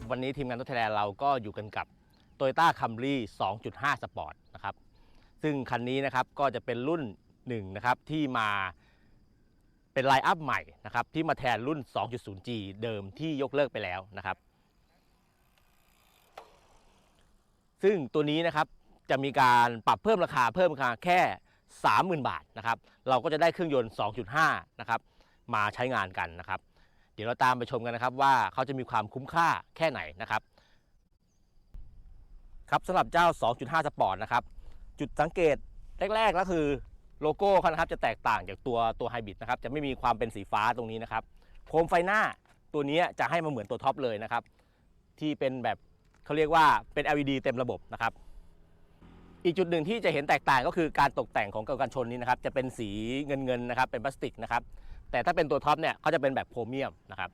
วับวันนี้ทีมงานรถไทยแลนด์เราก็อยู่กันกับ Toyota Camry 2.5 Sport นะครับ ซึ่งคันนี้นะครับก็จะเป็นรุ่นหนึ่งนะครับที่มาเป็นไลน์อัพใหม่นะครับที่มาแทนรุ่น 2.0G เดิมที่ยกเลิกไปแล้วนะครับ ซึ่งตัวนี้นะครับจะมีการปรับเพิ่มราคาเพิ่มราคาแค่ 30,000 บาทนะครับ เราก็จะได้เครื่องยนต์ 2.5 นะครับ มาใช้งานกันนะครับ เดี๋ยวเราตามไปชมกันนะครับว่าเขาจะมีความคุ้มค่าแค่ไหนนะครับ ครับสำหรับเจ้า 2.5 สปอร์ตนะครับ จุดสังเกตแรกๆก็คือโลโก้เขานะครับจะแตกต่างจากตัวตัวไฮบริดนะครับจะไม่มีความเป็นสีฟ้าตรงนี้นะครับโคมไฟหน้าตัวนี้จะให้มาเหมือนตัวท็อปเลยนะครับ ที่เป็นแบบเขาเรียกว่าเป็น LED เต็มระบบนะครับ อีกจุดหนึ่งที่จะเห็นแตกต่างก็คือการตกแต่งของกระกันชนนี้นะครับ จะเป็นสีเงินเงินๆนะครับเป็นพลาสติกนะครับ แต่ถ้าเป็นตัวท็อปเนี่ยเขาจะเป็นแบบโครเมียมนะครับ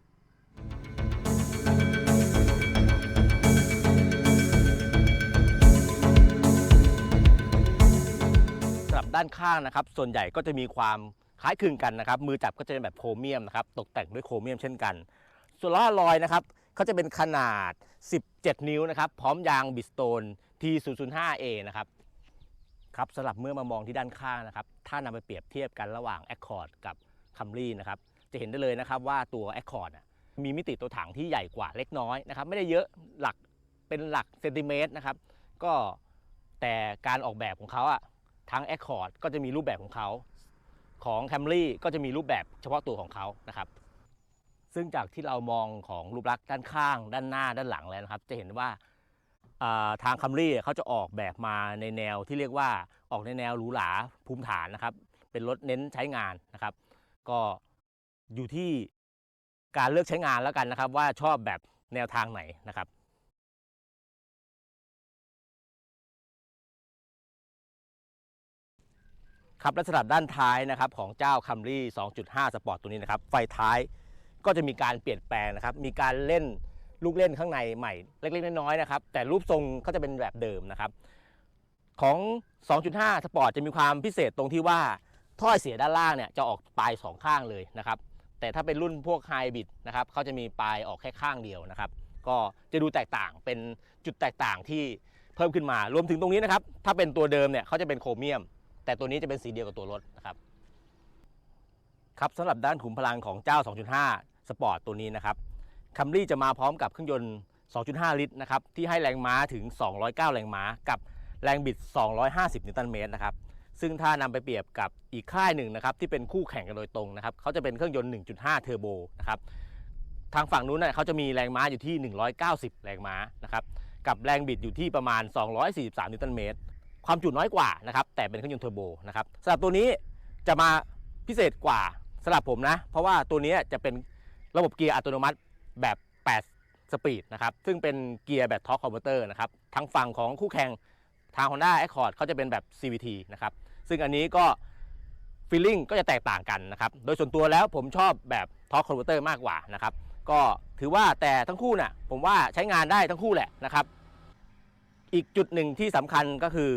สำหรับด้านข้างนะครับ ส่วนใหญ่ก็จะมีความคล้ายคลึงกันนะครับ มือจับก็จะเป็นแบบโครเมียมนะครับ ตกแต่งด้วยโครเมียมเช่นกัน ส่วนล้อลอยนะครับเขาจะเป็นขนาด 17 นิ้วนะครับ พร้อมยางบิสโตน T005A นะครับ ครับสำหรับเมื่อมามองที่ด้านข้างนะครับ ถ้านำไปเปรียบเทียบกันระหว่าง Accord กับ Camry นะครับจะเห็นได้เลยนะครับว่าตัว Accord น่ะมีมิติตัวถังที่ใหญ่กว่าเล็กน้อยนะครับไม่ได้เยอะหลักเป็นหลักเซนติเมตรนะครับก็แต่การออกแบบของเขาอะทั้ง Accord ก็จะมีรูปแบบของเขาของ Camry ก็จะมีรูปแบบเฉพาะตัวของเขานะครับซึ่งจากที่เรามองของรูปลักษณ์ด้านข้าง ด้านหน้าด้านหลังแล้วนะครับ จะเห็นว่าทาง Camry เขาจะออกแบบมาในแนวที่เรียกว่าออกในแนวหรูหราภูมิฐานนะครับ เป็นรถเน้นใช้งานนะครับ ก็อยู่ที่การเลือกใช้งานแล้วกันนะครับ ว่าชอบแบบแนวทางไหนนะครับครับและสำหรับด้านท้ายนะครับของเจ้า Camry 2.5 Sport ตัวนี้นะครับ ไฟท้ายก็จะมีการเปลี่ยนแปลงนะครับ มีการเล่นลูกเล่นข้างในใหม่ เล็กๆน้อยๆนะครับ แต่รูปทรงก็จะเป็นแบบเดิมนะครับ ของ 2.5 Sport จะมีความพิเศษตรงที่ว่า ถ้อยเสียด้านล่างเนี่ยจะออกปลายสองข้างเลยนะครับแต่ถ้าเป็นรุ่นพวกไฮบริดนะครับเขาจะมีปลายออกแค่ข้างเดียวนะครับก็จะดูแตกต่างเป็นจุดแตกต่างที่เพิ่มขึ้นมารวมถึงตรงนี้นะครับถ้าเป็นตัวเดิมเนี่ยเขาจะเป็นโครเมียม แต่ตัวนี้จะเป็นสีเดียวกับตัวรถนะครับครับสำหรับด้านขุมพลังของเจ้า 2.5 สปอร์ตตัวนี้นะครับคัมรี่จะมาพร้อมกับเครื่องยนต์ 2.5 ลิตรนะครับที่ให้แรงม้าถึง 209 แรงม้ากับแรงบิด 250 นิวตันเมตรนะครับ ซึ่งถ้านำไปเปรียบกับอีกค่ายหนึ่งนะครับที่เป็นคู่แข่งกันโดยตรงนะครับเขาจะเป็นเครื่องยนต์ 1.5 เทอร์โบนะครับทางฝั่งนู้นเน่ยเขาจะมีแรงม้าอยู่ที่ 190 แรงม้านะครับกับแรงบิดอยู่ที่ประมาณ 243 นิวตันเมตร ความจุน้อยกว่านะครับแต่เป็นเครื่องยนต์เทอร์โบนะครับสำหรับตัวนี้จะมาพิเศษกว่าสำหรับผมนะ เพราะว่าตัวนี้จะเป็นระบบเกียร์อัตโนมัติแบบ 8 สปีดนะครับซึ่งเป็นเกียร์แบบทอร์คคอมพิวเตอร์นะครับทางฝั่งของคู่แข่งทาง Honda Accord เขาจะเป็นแบบ CVT นะครับ ซึ่งอันนี้ก็ฟีลลิ่งก็จะแตกต่างกันนะครับ โดยส่วนตัวแล้วผมชอบแบบทอร์คคอมพิวเตอร์มากกว่านะครับ ก็ถือว่าแต่ทั้งคู่น่ะผมว่าใช้งานได้ทั้งคู่แหละนะครับ อีกจุดหนึ่งที่สำคัญก็คือ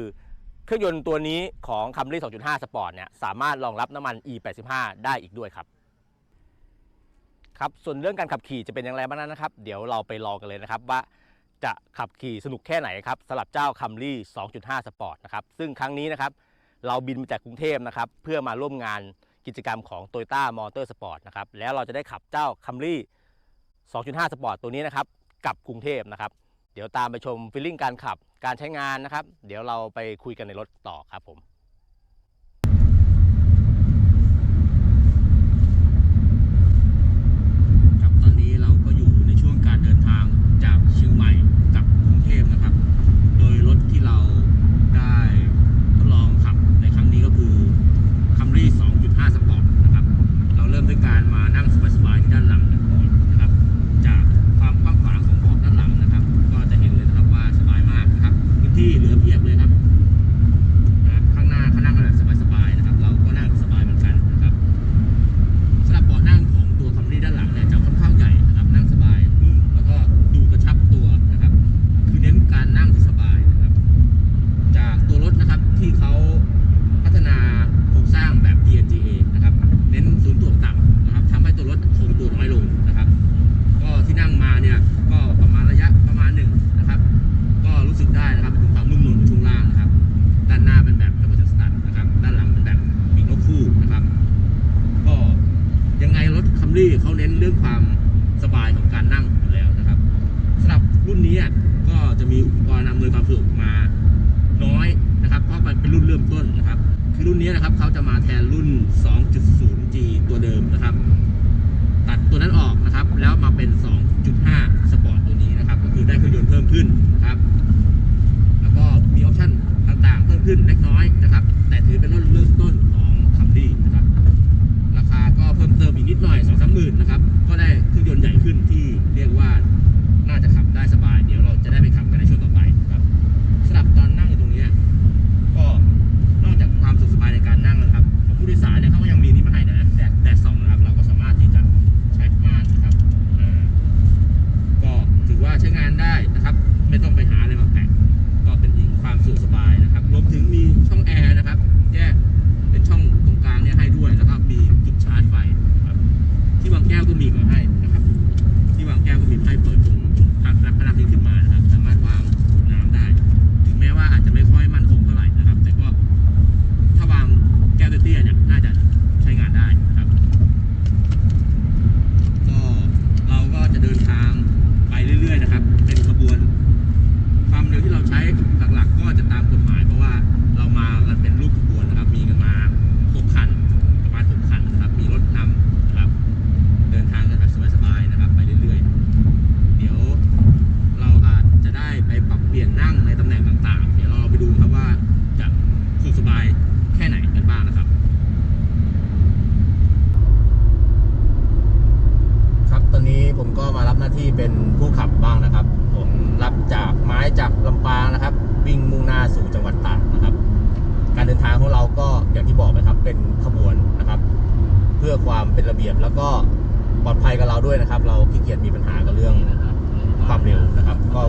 เครื่องยนต์ตัวนี้ของ Camry 2.5 Sport เนี่ยสามารถรองรับน้ำมัน E85 ได้อีกด้วยครับ ครับ ส่วนเรื่องการขับขี่จะเป็นอย่างไรบ้างนั้นนะครับ เดี๋ยวเราไปรองกันเลยนะครับว่าจะขับขี่สนุกแค่ไหนครับสำหรับเจ้า Camry 2.5 Sport นะครับ ซึ่งครั้งนี้นะครับ เราบินมาจากกรุงเทพนะครับเพื่อมาร่วมงานกิจกรรมของ Toyota Motor Sport นะครับแล้วเราจะได้ขับเจ้า Camry 2.5 Sport ตัวนี้นะครับกลับกรุงเทพนะครับเดี๋ยวตามไปชมฟีลลิ่งการขับการใช้งานนะครับ เดี๋ยวเราไปคุยกันในรถต่อครับผม ต้นนะครับ คือรุ่นนี้นะครับเขาจะมาแทนรุ่น 2.0G ตัวเดิมนะครับ ตัดตัวนั้นออกนะครับ แล้วมาเป็น 2.5 สปอร์ตตัวนี้นะครับ ก็คือได้เครื่องยนต์เพิ่มขึ้นนะครับ แล้วก็มีออปชั่นต่างๆ เพิ่มขึ้นเล็กน้อยนะครับ แต่ถือเป็นรุ่นเริ่มต้นของคัมรี่นะครับ ราคาก็เพิ่มเติมอีกนิดหน่อย 2 3หมื่นนะครับ ก็ได้เครื่องยนต์ใหญ่ขึ้นที่เรียกว่าน่าจะขับได้สบาย เดี๋ยวเราจะได้ไปขับกันในช่วงต่อไป ผู้โดยสาร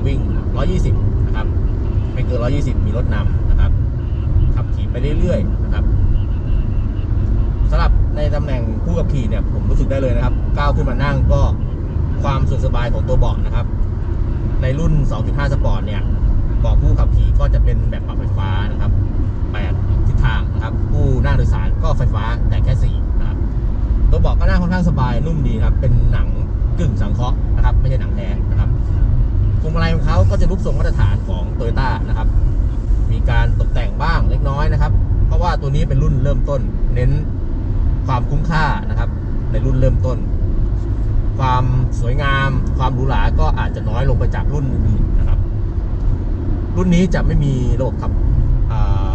วิ่ง 120 นะครับ ไม่เกิน 120 มีรถนำนะครับ ขับขี่ไปเรื่อยๆ นะครับสำหรับในตำแหน่งผู้ขับขี่เนี่ยผมรู้สึกได้เลยนะครับ ก้าวขึ้นมานั่งก็ความสะดสบายของตัวเบาะนะครับ ในรุ่น 2.5 สปอร์ตเนี่ยเบาะผู้ขับขี่ก็จะเป็นแบบปรับไฟฟ้านะครับ 8 ทิศทางนะครับ ผู้นั่งโดยสารก็ไฟฟ้าแต่แค่ 4 นะครับ ตัวเบาะก็นั่งค่อนข้างสบายนุ่มดีครับ เป็นหนังกึ่งสังเคราะห์นะครับ ไม่ใช่หนังแท้นะครับ พวงมาลัยของเขาก็จะรูปทรงมาตรฐานของโตโยต้านะครับ มีการตกแต่งบ้างเล็กน้อยนะครับ เพราะว่าตัวนี้เป็นรุ่นเริ่มต้น เน้นความคุ้มค่านะครับ ในรุ่นเริ่มต้น ความสวยงาม ความหรูหราก็อาจจะน้อยลงไปจากรุ่นอื่นๆนะครับ รุ่นนี้จะไม่มีระบบขับ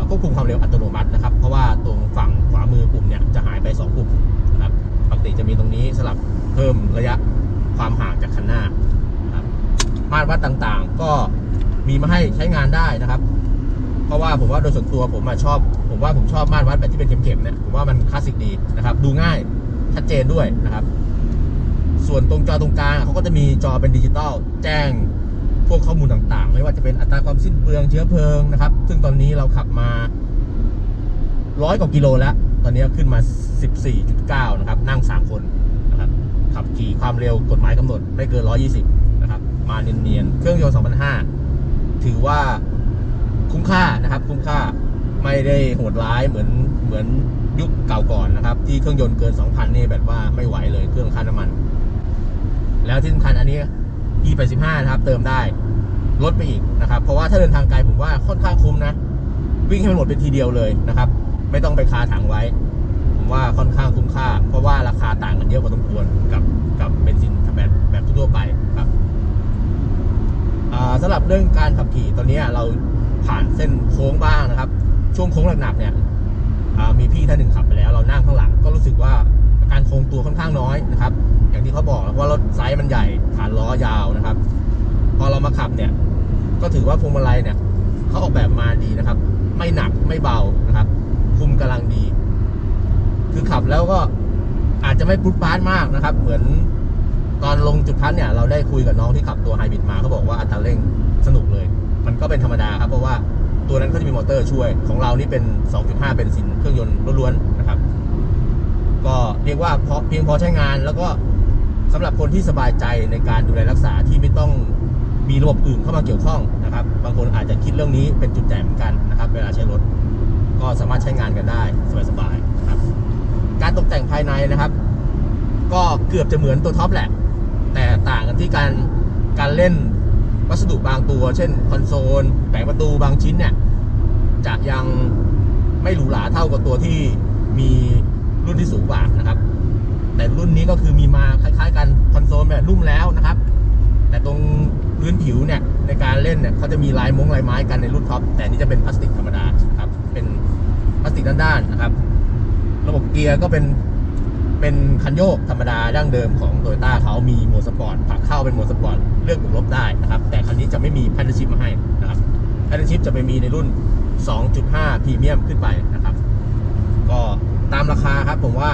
ควบคุมความเร็วอัตโนมัตินะครับ เพราะว่าตรงฝั่งขวามือปุ่มเนี่ยจะหายไป 2 ปุ่มนะครับปกติจะมีตรงนี้สลับเพิ่มระยะความห่างจากคันหน้า มาตรวัดต่างๆ ก็มีมาให้ใช้งานได้นะครับ เพราะว่าผมว่าโดยส่วนตัวผมชอบ ผมว่าผมชอบมาตรวัดแบบที่เป็นเข็มๆเนี่ยผมว่ามันคลาสสิกดีนะครับ ดูง่ายชัดเจนด้วยนะครับ ส่วนตรงจอตรงกลางเขาก็จะมีจอเป็นดิจิตอลแจ้งพวกข้อมูลต่างๆ ไม่ว่าจะเป็นอัตราความสิ้นเปลืองเชื้อเพลิงนะครับ ซึ่งตอนนี้เราขับมาร้อยกว่ากิโลแล้ว ตอนนี้ขึ้นมา 14.9 นะครับ นั่ง 3 คนนะครับ ขับขี่ความเร็วกฎหมายกำหนดไม่เกิน 120นะครับ มาเนียนๆ เครื่องยนต์2,500ถือว่าคุ้มค่านะครับ คุ้มค่าไม่ได้โหดร้ายเหมือนเหมือนยุคเก่าก่อนนะครับ ที่เครื่องยนต์เกิน 2,000 นี่แบบว่าไม่ไหวเลยเครื่องค่าน้ำมัน แล้วที่สำคัญอันนี้ E85 นะครับ เติมได้ลดไปอีกนะครับ เพราะว่าถ้าเดินทางไกลผมว่าค่อนข้างคุ้มนะ วิ่งให้มันหมดเป็นทีเดียวเลยนะครับ ไม่ต้องไปคาถังไว้ ผมว่าค่อนข้างคุ้มค่า เพราะว่าราคาต่างกันเยอะพอสมควรกับกับเบนซินแบบแบบทั่วไปครับ สำหรับเรื่องการขับขี่ตอนนี้เราผ่านเส้นโค้งบ้างนะครับ ช่วงโค้งหนักๆเนี่ยมีพี่ท่านหนึ่งขับไปแล้ว เรานั่งข้างหลังก็รู้สึกว่าการโค้งตัวค่อนข้างน้อยนะครับ อย่างที่เขาบอกว่ารถไซส์มันใหญ่ฐานล้อยาวนะครับ พอเรามาขับเนี่ยก็ถือว่าพวงมาลัยเนี่ยเขาออกแบบมาดีนะครับ ไม่หนักไม่เบานะครับ คุมกำลังดี คือขับแล้วก็อาจจะไม่พุดปาดมากนะครับ เหมือน ตอนลงจุดพักเนี่ยเราได้คุยกับน้องที่ขับตัวไฮบริดมาเขาบอกว่าอัตราเร่งสนุกเลย มันก็เป็นธรรมดาครับเพราะว่าตัวนั้นเขาจะมีมอเตอร์ช่วยของเรานี่เป็น 2.5เบนซินเครื่องยนต์ล้วนๆนะครับ ก็เรียกว่าพอเพียงพอใช้งานแล้วก็สำหรับคนที่สบายใจในการดูแลรักษาที่ไม่ต้องมีระบบอื่นเข้ามาเกี่ยวข้องนะครับ บางคนอาจจะคิดเรื่องนี้เป็นจุดแจ่เหมือนกันนะครับ เวลาใช้รถก็สามารถใช้งานกันได้สบายๆนะครับ การตกแต่งภายในนะครับ ก็เกือบจะเหมือนตัวท็อปแหละ แต่ต่างกันที่การการเล่นวัสดุบางตัว เช่นคอนโซลแผงประตูบางชิ้นเนี่ยจะยังไม่หรูหราเท่ากับตัวที่มีรุ่นที่สูงกว่านะครับ แต่รุ่นนี้ก็คือมีมาคล้ายๆกันคอนโซลแบบนุ่มแล้วนะครับ แต่ตรงพื้นผิวเนี่ยในการเล่นเนี่ยเขาจะมีลายมงลายไม้กันในรุ่นท็อปแต่นี่จะเป็นพลาสติกธรรมดาครับเป็นพลาสติกด้านๆนะครับ ระบบเกียร์ก็เป็น เป็นคันโยกธรรมดาดั้งเดิมของโตโยต้าเขามีโหมดสปอร์ตผักเข้าเป็นโหมดสปอร์ตเลือกบวกลบได้นะครับ แต่คันนี้จะไม่มีแพนชิพมาให้นะครับแพนชิพจะไปมีในรุ่น 2.5พรีเมียมขึ้นไปนะครับ ก็ตามราคาครับผมว่า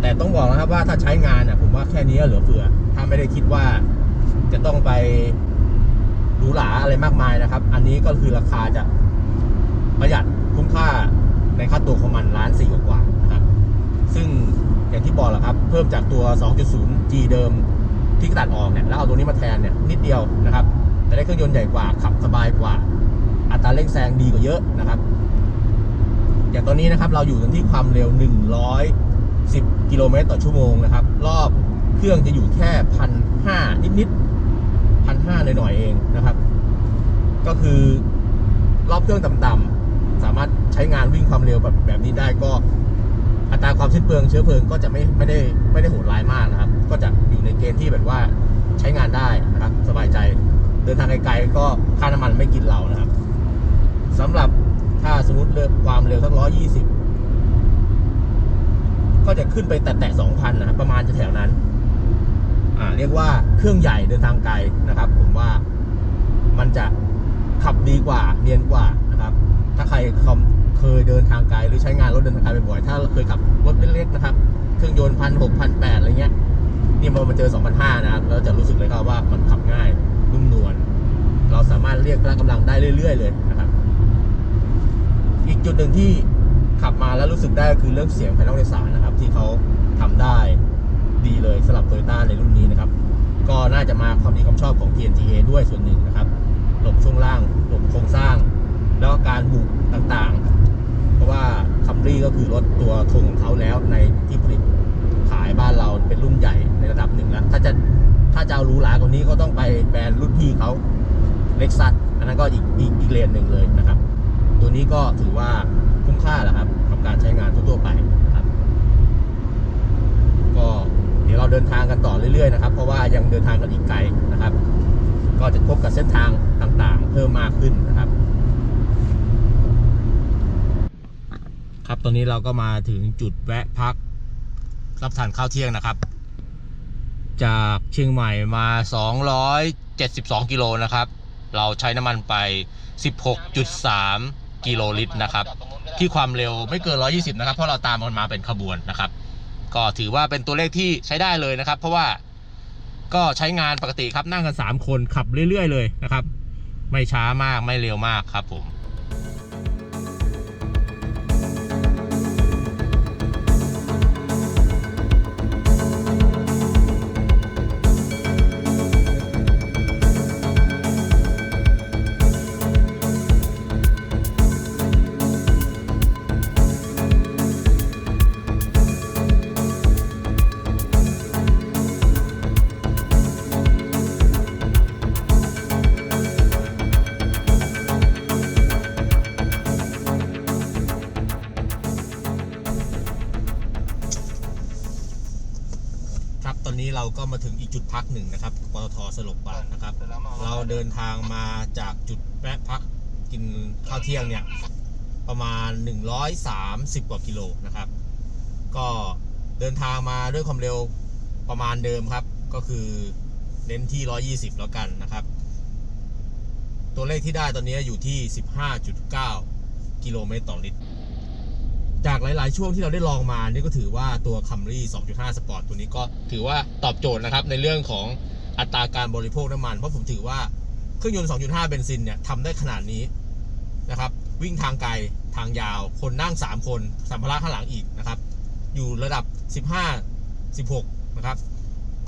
แต่ต้องบอกนะครับว่าถ้าใช้งานนี่ยผมว่าแค่นี้ก็เหลือเฟือ ถ้าไม่ได้คิดว่าจะต้องไปหรูหราอะไรมากมายนะครับ อันนี้ก็คือราคาจะประหยัดคุ้มค่าในค่าตัวของมันล้านสี่กว่านะครับ ซึ่ง อย่างที่บอกแหละครับ เพิ่มจากตัว 2.0 G เดิมที่ตัดออกเนี่ยแล้วเอาตัวนี้มาแทนเนี่ยนิดเดียวนะครับแต่ได้เครื่องยนต์ใหญ่กว่าขับสบายกว่า อัตราเร่งแซงดีกว่าเยอะนะครับ อย่างตอนนี้นะครับเราอยู่กันที่ความเร็ว 110 กิโลเมตรต่อชั่วโมงนะครับ รอบเครื่องจะอยู่แค่พันห้านิดๆพันห้าหน่อยๆเองนะครับ ก็คือรอบเครื่องต่ำๆสามารถใช้งานวิ่งความเร็วแบบแบบนี้ได้ก็ อัตราความสิ้นเปลืองเชื้อเพลิงก็จะไม่ไม่ได้ไม่ได้โหดร้ายมากนะครับ ก็จะอยู่ในเกณฑ์ที่แบบว่าใช้งานได้นะครับสบายใจเดินทางไกลๆก็ค่าน้ำมันไม่กินเรานะครับสำหรับถ้าสมมติเลือกความเร็วสักร้อยี่สิบก็จะขึ้นไปแตะๆสองพันนะครับประมาณจะแถวนั้น อ่า เรียกว่าเครื่องใหญ่เดินทางไกลนะครับ ผมว่ามันจะขับดีกว่าเนียนกว่านะครับ ถ้าใครคอม เคยเดินทางไกลหรือใช้งานรถเดินทางไกลบ่อยๆถ้าเคยขับรถเล็กๆนะครับ เครื่องยนต์พันหกพันแปดอะไรเงี้ยนี่พอมาเจอ2 0 0นห้านะครับเราจะรู้สึกเลยครับว่ามันขับง่ายนุ่มนวลเราสามารถเรียกพละกำลังได้เรื่อย ๆ เลยนะครับ อีกจุดหนึ่งที่ขับมาแล้วรู้สึกได้ก็คือเรื่องเสียงภายนอกโดยสารนะครับ ที่เขาทำได้ดีเลยสำหรับโตโยต้าในรุ่นนี้นะครับ ก็น่าจะมาความดีความชอบของ TNGA ด้วยส่วนหนึ่งนะครับ หลบช่วงล่าง หลบโครงสร้าง แล้วก็การบุกต่างๆ ราะว่าคัมรี่ก็คือรถตัวทงของเขาแล้วในที่ผลิตขายบ้านเราเป็นรุ่นใหญ่ในระดับหนึ่งแล้ว ถ้าจะถ้าจะเอารูหรากว่านี้ก็ต้องไปแบรนด์รุ่นพี่เขาเล็กซัสอันนั้นก็อีกอีกอีกเลนหนึ่งเลยนะครับ ตัวนี้ก็ถือว่าคุ้มค่าแหละครับกับการใช้งานทั่วไปนะครับ ก็เดี๋ยวเราเดินทางกันต่อเรื่อยๆนะครับ เพราะว่ายังเดินทางกันอีกไกลนะครับ ก็จะพบกับเส้นทางต่างๆ เพิ่มมากขึ้นนะครับ ครับ ตอนนี้เราก็มาถึงจุดแวะพัก รับทานข้าวเที่ยงนะครับ จากเชียงใหม่มา 272 กิโลนะครับ เราใช้น้ำมันไป 16.3 กิโลลิตรนะครับ ที่ความเร็วไม่เกิน 120 นะครับ เพราะเราตามมันมาเป็นขบวนนะครับ ก็ถือว่าเป็นตัวเลขที่ใช้ได้เลยนะครับ เพราะว่าก็ใช้งานปกติครับนั่งกัน 3 คนขับเรื่อย ๆ เลยนะครับ ไม่ช้ามากไม่เร็วมากครับผม อนนี้เราก็มาถึงอีกจุดพักหนึ่งนะครับปตทสลบบางนะครับ เราเดินทางมาจากจุดแวะพักกินข้าวเที่ยงเนี่ยประมาณ 130 กว่ากิโลนะครับ ก็เดินทางมาด้วยความเร็วประมาณเดิมครับ ก็คือเน้นที่ 120 แล้วกันนะครับ ตัวเลขที่ได้ตอนนี้อยู่ที่ 15.9 กิโลเมตรต่อลิตร จากหลาย ๆ ช่วงที่เราได้ลองมานี่ก็ถือว่าตัว Camry 2.5 Sport ตัวนี้ก็ถือว่าตอบโจทย์นะครับในเรื่องของอัตราการบริโภคน้ำมัน เพราะผมถือว่าเครื่องยนต์ 2.5 เบนซินเนี่ยทำได้ขนาดนี้นะครับ วิ่งทางไกลทางยาว คนนั่ง 3 คนสัมภาระข้างหลังอีกนะครับ อยู่ระดับ 15 16 นะครับ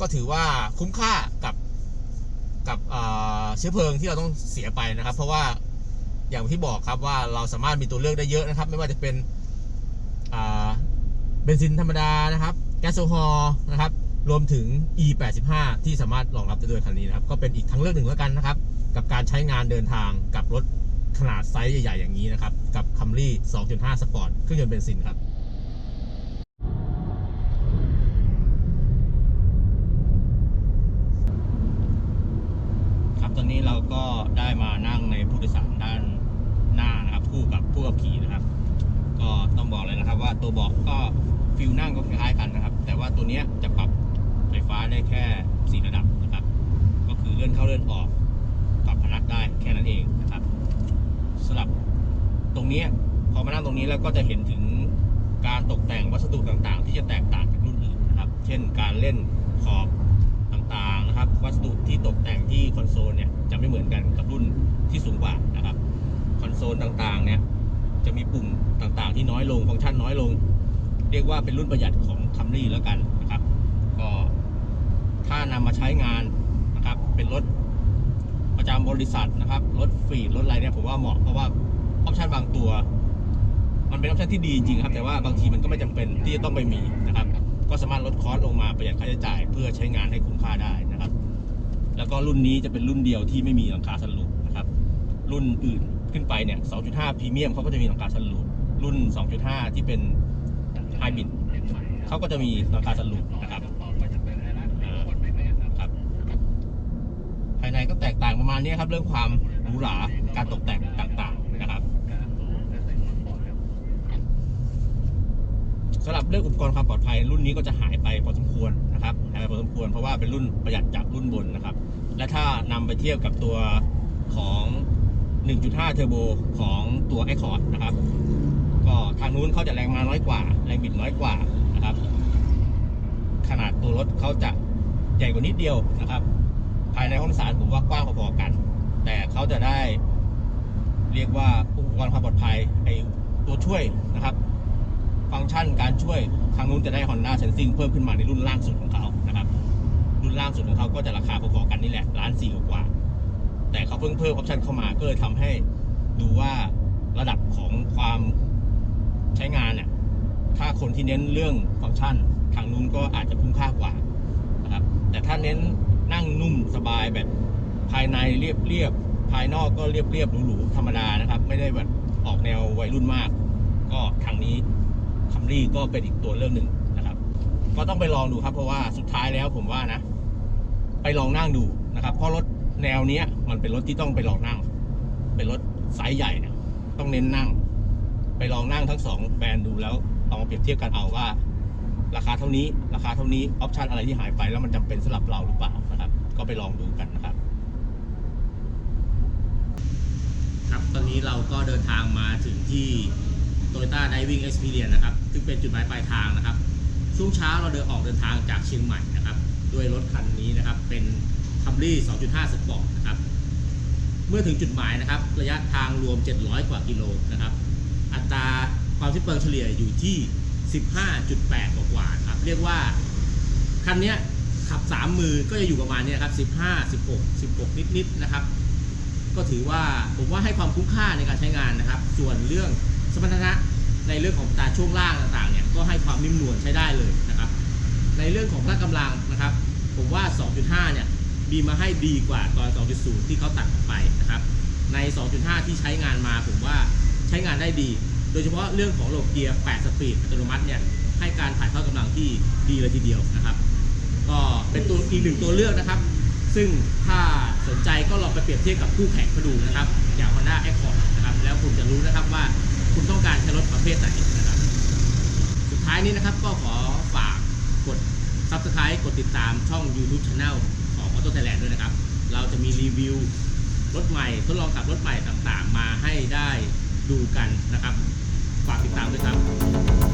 ก็ถือว่าคุ้มค่ากับกับเชื้อเพลิงที่เราต้องเสียไปนะครับ เพราะว่าอย่างที่บอกครับว่าเราสามารถมีตัวเลือกได้เยอะนะครับ ไม่ว่าจะเป็น เบนซินธรรมดานะครับแก๊สโซฮอล์นะครับรวมถึง E85 ที่สามารถรองรับได้ด้วยคันนี้นะครับ ก็เป็นอีกทางเลือกหนึ่งแล้วกันนะครับ กับการใช้งานเดินทางกับรถขนาดไซส์ใหญ่ ๆ อย่างนี้นะครับ กับ Camry 2.5 Sport เครื่องยนต์เบนซินครับครับตอนนี้เราก็ได้มานั่งในผู้โดยสารด้านหน้านะครับ คู่กับผู้ขับขี่นะครับ ก็ต้องบอกเลย นะครับว่าตัวเบาะก็ฟิลนั่งก็คล้ายๆกันนะครับ แต่ว่าตัวนี้จะปรับไฟฟ้าได้แค่ 4 ระดับนะครับ ก็คือเลื่อนเข้าเลื่อนออกปรับพนักได้แค่นั้นเองนะครับสำหรับตรงนี้พอมานั่งตรงนี้แล้วก็จะเห็นถึงการตกแต่งวัสดุต่างๆ ที่จะแตกต่างจากรุ่นอื่นนะครับ เช่นการเล่นขอบต่างๆนะครับ วัสดุที่ตกแต่งที่คอนโซลเนี่ยจะไม่เหมือนกันกับรุ่นที่สูงกว่านะครับ คอนโซลต่างๆเนี่ย จะมีปุ่มต่างๆ ที่น้อยลงฟังก์ชันน้อยลง เรียกว่าเป็นรุ่นประหยัดของ Camry แล้วกันนะครับ ก็ถ้านำมาใช้งานนะครับ เป็นรถประจำบริษัทนะครับ รถฟรีรถอะไรเนี่ยผมว่าเหมาะเพราะว่าออปชันบางตัว มันเป็นออปชันที่ดีจริงครับ แต่ว่าบางทีมันก็ไม่จำเป็นที่จะต้องไปมีนะครับ ก็สามารถลดคอสลงมาประหยัดค่าใช้จ่าย เพื่อใช้งานให้คุ้มค่าได้นะครับ แล้วก็รุ่นนี้จะเป็นรุ่นเดียวที่ไม่มีหลังคาสันลูปนะครับ รุ่นอื่น ขึ้นไปเนี่ย 2.5 พรีเมียมเขาก็จะมีหลังคาสันลูปรุ่น 2.5 ที่เป็นไฮบริดเขาก็จะมีหลังคาสันลูปนะครับครับ ภายในก็แตกต่างประมาณนี้ครับ เรื่องความหรูหราการตกแต่งต่างๆนะครับสำหรับเรื่องอุปกรณ์ความปลอดภัย รุ่นนี้ก็จะหายไปพอสมควรนะครับหายไปพอสมควรเพราะว่าเป็นรุ่นประหยัดจากรุ่นบนนะครับ และถ้านำไปเทียบกับตัวของ 1.5 เทอร์โบของตัว a c c o r d นะครับ ก็ทางนู้นเขาจะแรงมาน้อยกว่า แรงบิดน้อยกว่านะครับ ขนาดตัวรถเขาจะใหญ่กว่านิดเดียวนะครับ ภายในห้องสารผมว่ากว้างพอๆกัน แต่เขาจะได้ เรียกว่าอุปกรณ์ความปลอดภัยไอตัวช่วยนะครับ ฟังก์ชันการช่วยทางนู้นจะได้ Honda Sensing เพิ่มขึ้นมาในรุ่นล่างสุดของเขานะครับ รุ่นล่างสุดของเขาก็จะราคาพอๆกันนี่แหละล้านสี่กว่า แต่เขาเพิ่งเพิ่มออปชันเข้ามาก็เลยทำให้ดูว่าระดับของความใช้งานเนี่ยถ้าคนที่เน้นเรื่องฟังก์ชัน ทางนู้นก็อาจจะคุ้มค่ากว่านะครับแต่ถ้าเน้นนั่งนุ่มสบายแบบภายในเรียบเรียบๆภายนอกก็เรียบเรียบหรูๆธรรมดานะครับ ไม่ได้แบบออกแนววัยรุ่นมาก ก็ทางนี้คัมรี่ก็เป็นอีกตัวเลือกหนึ่งนะครับ ก็ต้องไปลองดูครับเพราะว่าสุดท้ายแล้วผมว่านะ ไปลองนั่งดูนะครับเพราะรถ แนวเนี้ย มันเป็นรถที่ต้องไปลองนั่ง เป็นรถไซส์ใหญ่เนี่ยต้องเน้นนั่ง ไปลองนั่งทั้งสองแบรนด์ดูแล้วเอามาเปรียบเทียบกันเอาว่า ราคาเท่านี้ราคาเท่านี้ออปชันอะไรที่หายไปแล้วมันจำเป็นสำหรับเราหรือเปล่านะครับ ก็ไปลองดูกันนะครับ ครับตอนนี้เราก็เดินทางมาถึงที่ Toyota Diving Experience นะครับซึ่งเป็นจุดหมายปลายทางนะครับช่วงเช้าเราเดินออกเดินทางจากเชียงใหม่นะครับ ด้วยรถคันนี้นะครับเป็น Camry 2.5 Sport นะครับ เมื่อถึงจุดหมายนะครับ ระยะทางรวม 700 กว่ากิโลนะครับ อัตราความสิ้นเปลืองเฉลี่ยอยู่ที่ 15.8 กว่ากว่าครับ เรียกว่า คันนี้ขับ 3 มือก็จะอยู่ประมาณเนี้ยครับ 15 16 16 นิดๆนะครับ ก็ถือว่าผมว่าให้ความคุ้มค่าในการใช้งานนะครับ ส่วนเรื่องสมรรถนะในเรื่องของตาช่วงล่างต่างๆเนี่ยก็ให้ความนิ่มนวลใช้ได้เลยนะครับ ในเรื่องของพละกำลังนะครับ ผมว่า 2.5 เนี่ย มีมาให้ดีกว่าตอน 2.0 ที่เขาตัดออกไปนะครับ ใน 2.5 ที่ใช้งานมาผมว่าใช้งานได้ดี โดยเฉพาะเรื่องของระบบเกียร์ 8 สปีดอัตโนมัติเนี่ยให้การถ่ายทอดกำลังที่ดีเลยทีเดียวนะครับ ก็เป็นตัวอีกหนึ่งตัวเลือกนะครับ ซึ่งถ้าสนใจก็ลองไปเปรียบเทียบกับคู่แข่งมาดูนะครับ อย่าง Honda Accord นะครับ แล้วคุณจะรู้นะครับว่าคุณต้องการใช้รถประเภทไหนนะครับ สุดท้ายนี้นะครับก็ขอฝากกด Subscribe กดติดตามช่อง YouTube Channel ของ Auto Thailand ด้วยนะครับ เราจะมีรีวิวรถใหม่ทดลองขับรถใหม่ต่างๆ มาให้ได้ดูกันนะครับ ฝากติดตามด้วยครับ